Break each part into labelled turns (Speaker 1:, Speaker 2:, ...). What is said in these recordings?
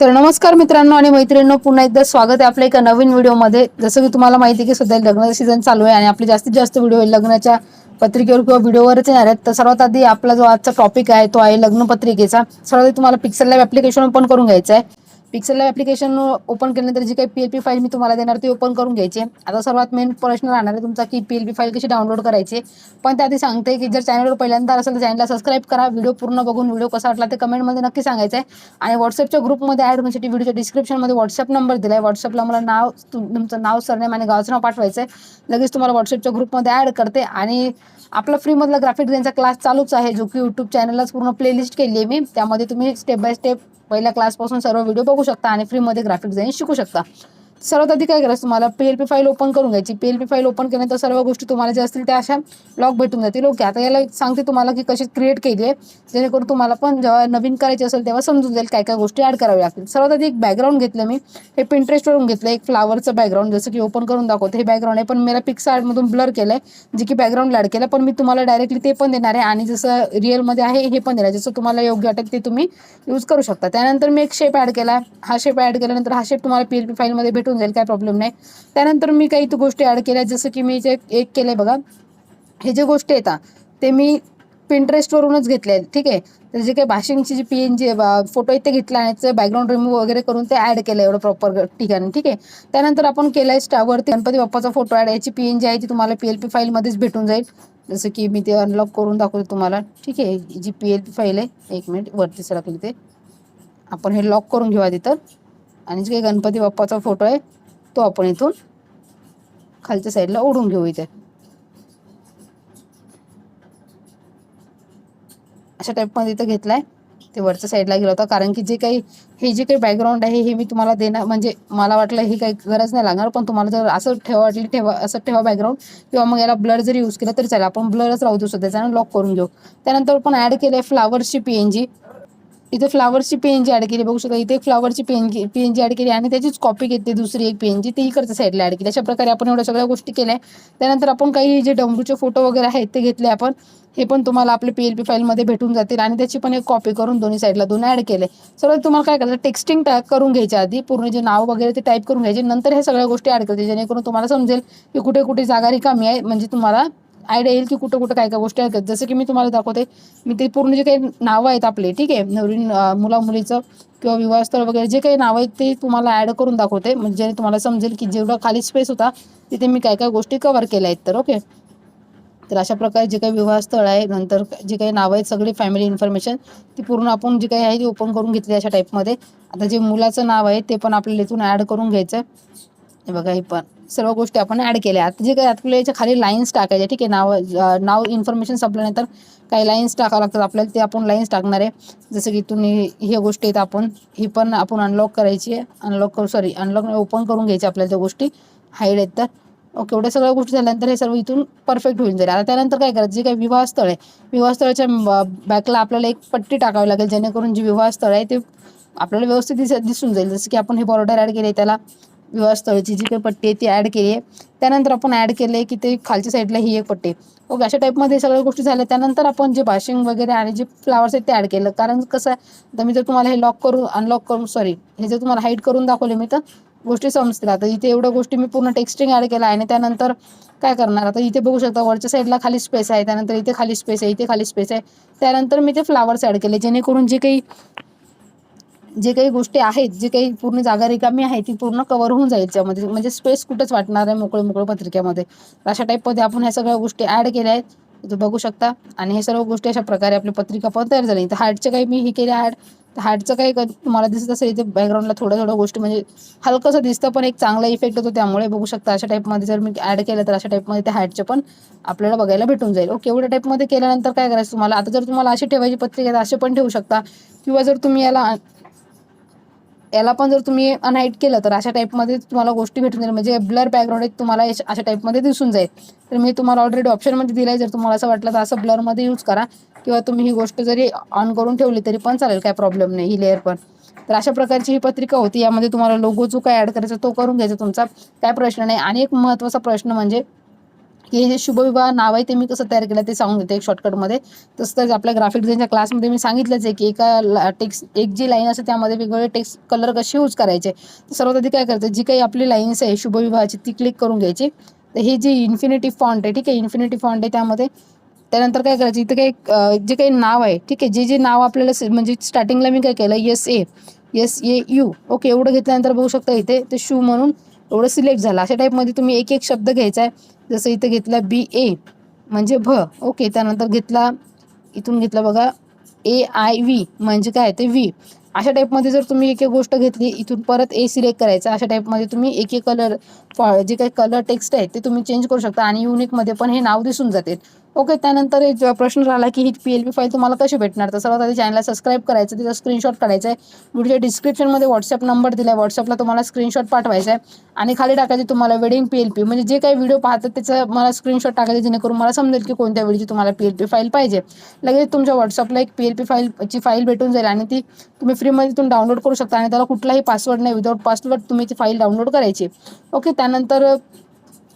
Speaker 1: तर नमस्कार मित्रांनो आणि मैत्रिणींनो पुन्हा एकदा स्वागत आहे आपल्या एका नवीन व्हिडिओमध्ये. जसं की तुम्हाला माहिती आहे की सध्या लग्नाचा सीझन चालू आहे आणि आपले जास्तीत जास्त व्हिडिओ लग्नाच्या पत्रिकेवर किंवा व्हिडिओवरच येणार आहेत. तर सर्वात आधी आपला जो आजचा टॉपिक आहे तो आहे लग्न पत्रिकेचा सर्वात आधी तुम्हाला पिक्सल लॅब ऍप्लिकेशन ओपन करून घ्यायचं आहे. पिक्सल ॲप्लिकेशन ओपन केल्यानंतर जी काही पी ए पी फाईल मी तुम्हाला देणार ती ओपन करून घ्यायची. आता सर्वात मेन प्रश्न राहणार आहे तुमचा की पी एल पी फाईल कशी डाउनलोड करायची? आहे. पण त्याआधी सांगते की जर चॅनलवर पहिल्यांदा असेल तर चॅनलला सबस्क्राईब करा. व्हिडिओ पूर्ण बघून व्हिडिओ कसा वाटला ते कमेंटमध्ये नक्की सांगायचं आहे. आणि व्हॉट्सअपच्या ग्रुपमध्ये ॲड होण्यासाठी व्हिडिओच्या डिस्क्रिप्शनमध्ये व्हॉट्सअप नंबर दिला आहे व्हॉट्सअपला मला नाव तुमचं नाव सरनेम आणि गावाचं नाव पाठवायचं आहे लगेच तुम्हाला व्हॉट्सअपच्या ग्रुपमध्ये ॲड करते. आणि आपला फ्रीमधला ग्राफिक डिझाईनचा क्लास चालूच आहे जो की यूट्यूब चॅनललाच पूर्ण प्लेलिस्ट केली आहे मी. त्यामध्ये तुम्ही स्टेप बाय स्टेप पहिल्या क्लासपासून सर्व व्हिडिओ बघू शकता आणि फ्रीमध्ये ग्राफिक डिझाईन शिकू शकता. सर्वात आधी काय करायचं तुम्हाला? P L P file open करून घ्यायची. P L P file open केल्यानंतर सर्व गोष्टी तुम्हाला ज्या असतील त्या अशा लॉक भेटून जातील. ओके आता याला एक सांगते तुम्हाला की कशी क्रिएट केली आहे. जेणेकरून तुम्हाला पण जेव्हा नवीन करायची असेल तेव्हा समजून जाईल काय काय गोष्टी ॲड कराव्या लागतील. सर्वात आधी एक बॅकग्राऊंड घेतलं मी. हे पिंटरेस्टवरून घेतलं. एक फ्लावरचं बॅकग्राऊंड जसं की ओपन करून दाखवते. हे बॅकग्राऊंड आहे. पण मेरा पिक्स आर्टमधून ब्लर केलं आहे जे की बॅकग्राऊंड ॲड केलं. पण मी तुम्हाला डायरेक्टली ते पण देणार आहे. आणि जसं रिअलमध्ये आहे हे पण देणार आहे. जसं तुम्हाला योग्य वाटेल ते तुम्ही यूज करू शकता. त्यानंतर मी एक शेप ॲड केला. हा शेप ॲड केल्यानंतर हा शेप तुम्हाला पी एल पी फाईलमध्ये भेटून जाईल काय प्रॉब्लेम नाही. त्यानंतर मी काही गोष्टी ॲड केल्या जसं की मी जे एक केलं बघा हे जे गोष्टी येतात ते मी पिंटरेस्टवरूनच घेतले आहेत ठीक आहे. तर जे काही भाषिंगची जी पी एन जी फोटो आहेत ते घेतला आणि त्याचं बॅकग्राऊंड रिमूव्ह वगैरे करून ते ॲड केलं एवढं प्रॉपर ठिकाणी ठीक आहे. त्यानंतर आपण केलं आहे स्टावरती गणपती बाप्पाचा फोटो ॲड याची पी एन जी आहे ती तुम्हाला पी एल पी फाईलमध्येच भेटून जाईल. जसं की मी ते अनलॉक करून दाखवते तुम्हाला ठीक आहे. जी पी एल पी फाईल आहे एक मिनिट वरती सरकली ते. आपण हे लॉक करून घेऊया तिथं. आणि जे काही गणपती बाप्पाचा फोटो आहे तो आपण इथून खालच्या साईडला ओढून घेऊ इथे. अशा टाईपमध्ये इथं घेतलाय. ते वरच्या साईडला गेला होता. कारण की जे काही हे जे काही बॅकग्राऊंड आहे हे मी तुम्हाला देणार म्हणजे मला वाटलं ही काही गरज नाही लागणार पण तुम्हाला जर असं ठेवा वाटली ठेवा असं ठेवा बॅकग्राऊंड किंवा मग याला ब्लर जरी यूज केला तरी चालेल. आपण ब्लरच राहू देऊ सध्याचा लॉक करून घेऊ. त्यानंतर पण ॲड केलं आहे फ्लावरची पी एन जी इथे फ्लावरची पेनजी ॲड केली बघू शकता इथे एक फ्लावरची पेन पेनजी ॲड केली आणि त्याचीच कॉपी घेतली दुसरी एक पेनजी ती इकडच्या साईडला ॲड केली. अशा प्रकारे आपण एवढ्या सगळ्या गोष्टी केल्या. त्यानंतर आपण काही जे डमरूचे फोटो वगैरे आहेत ते घेतले आपण. हे पण तुम्हाला आपले पी एल पी फाईलमध्ये भेटून जातील आणि त्याची पण एक कॉपी करून दोन्ही साईडला दोन ॲड केले. सगळं तुम्हाला काय करायचं टेक्स्टिंग टाईप करून घ्यायच्या आधी पूर्ण जे नाव वगैरे ते टाईप करून घ्यायचे. नंतर ह्या सगळ्या गोष्टी ॲड करते जेणेकरून तुम्हाला समजेल की कुठे कुठे जागा रिकामी आहे म्हणजे तुम्हाला आयडिया येईल की कुठं कुठं काय काय गोष्टी आहेत. जसं की मी तुम्हाला दाखवते मी ते पूर्ण जे काही नावं आहेत आपले ठीक आहे नवीन मुला मुलीचं किंवा विवाहस्थळ वगैरे जे काही नावं आहेत ते तुम्हाला ॲड करून दाखवते. म्हणजे तुम्हाला समजेल की जेवढा खाली स्पेस होता तिथे मी काय काय गोष्टी कव्हर केल्या आहेत तर ओके तर अशा प्रकारे जे काही विवाहस्थळ आहे नंतर जे काही नावं आहेत सगळी फॅमिली इन्फॉर्मेशन ती पूर्ण आपण जे काही आहे ती ओपन करून घेतली अशा टाईपमध्ये आता जे मुलाचं नाव आहे ते पण आपल्याला इथून ॲड करून घ्यायचं आहे बघा हे पण. सर्व गोष्टी आपण ॲड केल्या. आता जे काही आपल्याला याच्या खाली लाईन्स टाकायचे ठीक आहे? नाव नाव इन्फॉर्मेशन संपल्यानंतर काही लाईन्स टाकावं लागतात. आपल्याला ते आपण लाईन्स टाकणार आहे. जसं की तुम्ही ह्या गोष्टी आहेत आपण ही पण आपण अनलॉक करायची आहे. अनलॉक करू सॉरी अनलॉक ओपन करून घ्यायची आपल्याला त्या गोष्टी. हाईड आहेत तर. ओके एवढ्या सगळ्या गोष्टी झाल्यानंतर हे सर्व इथून परफेक्ट होऊन जाईल. आता त्यानंतर काय करायचं? जे काही विवाहस्थळ आहे विवाहस्थळाच्या बॅकला आपल्याला एक पट्टी टाकावी लागेल जेणेकरून जे विवाहस्थळ आहे ते आपल्याला व्यवस्थित दिस दिसून जाईल. जसं की आपण हे बॉर्डर ॲड केले त्याला विवाहस्थळाची जी काही पट्टी आहे ती ॲड केली आहे. त्यानंतर आपण ॲड केलं आहे की ते खालच्या साईडला ही एक पट्टी ओके अशा टाईपमध्ये सगळ्या गोष्टी झाल्या. त्यानंतर आपण जे बाशिंग वगैरे आणि जे फ्लावर्स आहेत ते ॲड केलं. कारण कसं आहे आता मी जर तुम्हाला हे लॉक करून अनलॉक करून सॉरी हे जर तुम्हाला हाईट करून दाखवले मी तर गोष्टी समजतील. आता इथे एवढ्या गोष्टी मी पूर्ण टेक्स्टिंग ॲड केला आहे आणि त्यानंतर काय करणार? आता इथे बघू शकता वरच्या साईडला खाली स्पेस आहे त्यानंतर इथे खाली स्पेस आहे इथे खाली स्पेस आहे. त्यानंतर मी ते फ्लावर्स ॲड केले जेणेकरून जे काही जे काही गोष्टी आहेत जे काही पूर्ण जागा रिकामी आहे ती पूर्ण कव्हर होऊन जाईल त्यामध्ये. म्हणजे स्पेस कुठंच वाटणार आहे मोकळं मोकळं पत्रिकेमध्ये. तर अशा टाईपमध्ये आपण ह्या सगळ्या गोष्टी ॲड केल्या आहेत. इथं बघू शकता. आणि हे सर्व गोष्टी अशा प्रकारे आपली पत्रिका पण तयार झाली तर हार्टचे काही मी हे केले ॲड तर हार्टचं काही क- तुम्हाला दिसत असेल इथे बॅकग्राऊंडला थोड्या थोड्या गोष्टी म्हणजे हलकंसं दिसतं पण एक चांगला इफेक्ट होतो त्यामुळे बघू शकता. अशा टाईपमध्ये जर मी ॲड केलं तर अशा टाईपमध्ये त्या हार्टचे पण आपल्याला बघायला भेटून जाईल. ओके एवढ्या टाईपमध्ये केल्यानंतर काय करायचं तुम्हाला? आता जर तुम्हाला अशी ठेवायची पत्रिका तर असे पण ठेवू शकता. किंवा जर तुम्ही याला याला पण जर तुम्ही अनहाईट केलं तर अशा टाईपमध्ये तुम्हाला गोष्टी भेटून जाईल. म्हणजे ब्लर बॅकग्राऊंड एक तुम्हाला अशा टाईपमध्ये दिसून जाईल. तर मी तुम्हाला ऑलरेडी ऑप्शनमध्ये दिलं आहे जर तुम्हाला असं वाटलं तर असं ब्लरमध्ये यूज करा. किंवा तुम्ही ही गोष्ट जरी ऑन करून ठेवली तरी पण चालेल काय प्रॉब्लेम नाही ही लेअर पण. तर अशा प्रकारची ही पत्रिका होती. यामध्ये तुम्हाला लोगो जो काय ॲड करायचा तो करून घ्यायचा तुमचा. काय प्रश्न नाही. आणि एक महत्त्वाचा प्रश्न म्हणजे की हे जे शुभविवाह नाव आहे ते मी कसं तयार केलं ते सांगून देते एक शॉर्टकटमध्ये तसं तर आपल्या ग्राफिक डिझाईनच्या क्लासमध्ये मी सांगितलंच आहे की एका टेक्स्ट एक जी लाईन असते त्यामध्ये वेगवेगळे टेक्स्ट कलर कसे यूज करायचे. तर सर्वात आधी काय करायचं जी काही आपली लाईन्स आहे शुभविवाहाची ती क्लिक करून घ्यायची. तर हे जी इन्फिनिटी फॉन्ट आहे ठीक आहे? इन्फिनिटी फॉन्ट आहे त्यामध्ये. त्यानंतर काय करायचं इथं काही जे काही नाव आहे ठीक आहे? जे जे नाव आपल्याला म्हणजे स्टार्टिंगला मी काय केलं S A S A U okay एवढं घेतल्यानंतर बघू शकता इथे ते शू म्हणून एवढं सिलेक्ट झालं. अशा टाईपमध्ये तुम्ही एक एक शब्द घ्यायचा आहे. जसं इथं घेतला बी ए म्हणजे भ. ओके त्यानंतर घेतला इथून घेतला बघा ए आय व्ही म्हणजे काय ते व्ही. अशा टाईपमध्ये जर तुम्ही एक एक गोष्ट घेतली इथून परत ए सिलेक्ट करायचं अशा टाईपमध्ये तुम्ही एक एक कलर जे काही कलर टेक्स्ट आहे ते तुम्ही चेंज करू शकता आणि युनिकमध्ये पण हे नाव दिसून जाते. ओके त्यानंतर एक प्रश्न राहिला की ही पी एल पी फाईल तुम्हाला कशी भेटणार? तर सर्वात आधी चॅनलला सबस्क्राईब करायचं तिचा स्क्रीनशॉट काढायचा आहे व्हिडिओच्या डिस्क्रिप्शनमध्ये व्हॉट्सअप नंबर दिला आहे व्हॉट्सअपला तुम्हाला स्क्रीनशॉट पाठवायचा आहे आणि खाली टाकायचे तुम्हाला वेडिंग पी एल पी म्हणजे जे काही व्हिडिओ पाहतात त्याचं मला स्क्रीनशॉट टाकायचं जेणेकरून मला समजेल की कोणत्या व्हिडिओची तुम्हाला पी एल पी फाईल पाहिजे. लगेच तुमच्या व्हॉट्सअपला एक पी एल पी फाईलची फाईल भेटून जाईल आणि ती तुम्ही फ्रीमध्ये तुम्ही डाउनलोड करू शकता आणि त्याला कुठलाही पासवर्ड नाही. विदाउट पासवर्ड तुम्ही ती फाईल डाउनलोड करायची. ओके त्यानंतर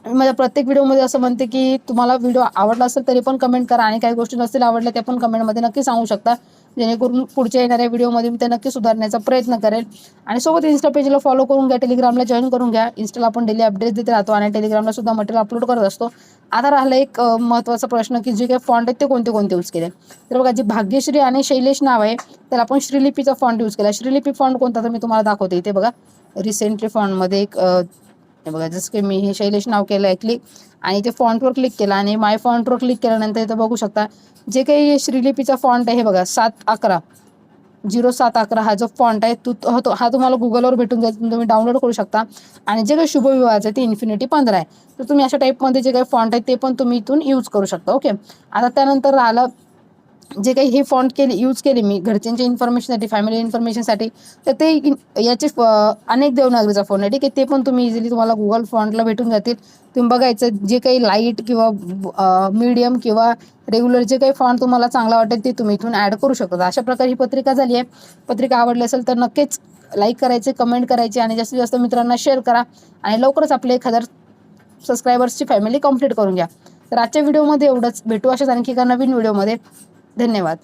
Speaker 1: माझ्या प्रत्येक व्हिडिओमध्ये असं म्हणते की तुम्हाला व्हिडिओ आवडला असेल तरी पण कमेंट करा आणि काही गोष्टी नसतील आवडल्या त्या पण कमेंटमध्ये नक्की सांगू शकता. जेणेकरून पुढच्या येणाऱ्या व्हिडिओमध्ये मी ते नक्की सुधारण्याचा प्रयत्न करेल. आणि सोबत इन्स्टा पेजला फॉलो करून घ्या टेलिग्रामला जॉईन करून घ्या. इन्स्टाला आपण डेली अपडेट देत राहतो आणि टेलिग्रामला सुद्धा मटेरियल अपलोड करत असतो. आता राहिला एक महत्त्वाचा प्रश्न की जे काही फॉन्ट आहेत ते कोणते कोणते यूज केले? तर बघा जे भाग्यश्री आणि शैलेश नाव आहे त्याला आपण श्रीलिपीचा फॉन्ट यूज केला. श्रीलिपी फॉन्ट कोणता तर मी तुम्हाला दाखवते. इथे बघा रिसेंटली फॉन्टमध्ये एक हे बघा जसं की मी हे शैलेश नाव केलं आहे क्लिक आणि ते फॉन्टवर क्लिक केलं आणि माय फॉन्टवर क्लिक केल्यानंतर इथं बघू शकता जे काही श्रीलिपीचा फॉन्ट आहे हे बघा सात अकरा. झिरो सात अकरा हा जो फॉन्ट आहे तो हा तो- हा तुम्हाला गुगलवर भेटून जाईल तुम्ही डाउनलोड करू शकता. आणि जे काही शुभविवाहाचं आहे ते इन्फिनिटी पंधरा आहे. तर तुम्ही अशा टाईपमध्ये जे काही फॉन्ट आहे ते पण तुम्ही इथून यूज करू शकता ओके आता त्यानंतर राहिलं जे काही हे फॉन्ट केले यूज केले मी घरच्यांच्या इन्फॉर्मेशनसाठी फॅमिली इन्फॉर्मेशनसाठी तर ते याचे फ- अनेक देवनागरीचा फोन आहे. ठीक आहे ते पण तुम्ही इझिली तुम्हाला गुगल फॉन्टला भेटून जातील. तुम्ही बघायचं जे काही लाइट किंवा मीडियम किंवा रेग्युलर जे काही फॉन्ट तुम्हाला चांगला वाटेल ते तुम्ही इथून ॲड करू शकता. अशा प्रकारे ही पत्रिका झाली आहे. पत्रिका आवडली असेल तर नक्कीच लाईक करायचे कमेंट करायचे आणि जास्तीत जास्त मित्रांना शेअर करा आणि लवकरच आपले एक हजार सबस्क्रायबर्सची फॅमिली कंप्लीट करून घ्या. तर आजच्या व्हिडिओमध्ये एवढंच. भेटू अशाच आणखी एका नवीन व्हिडिओमध्ये धन्यवाद.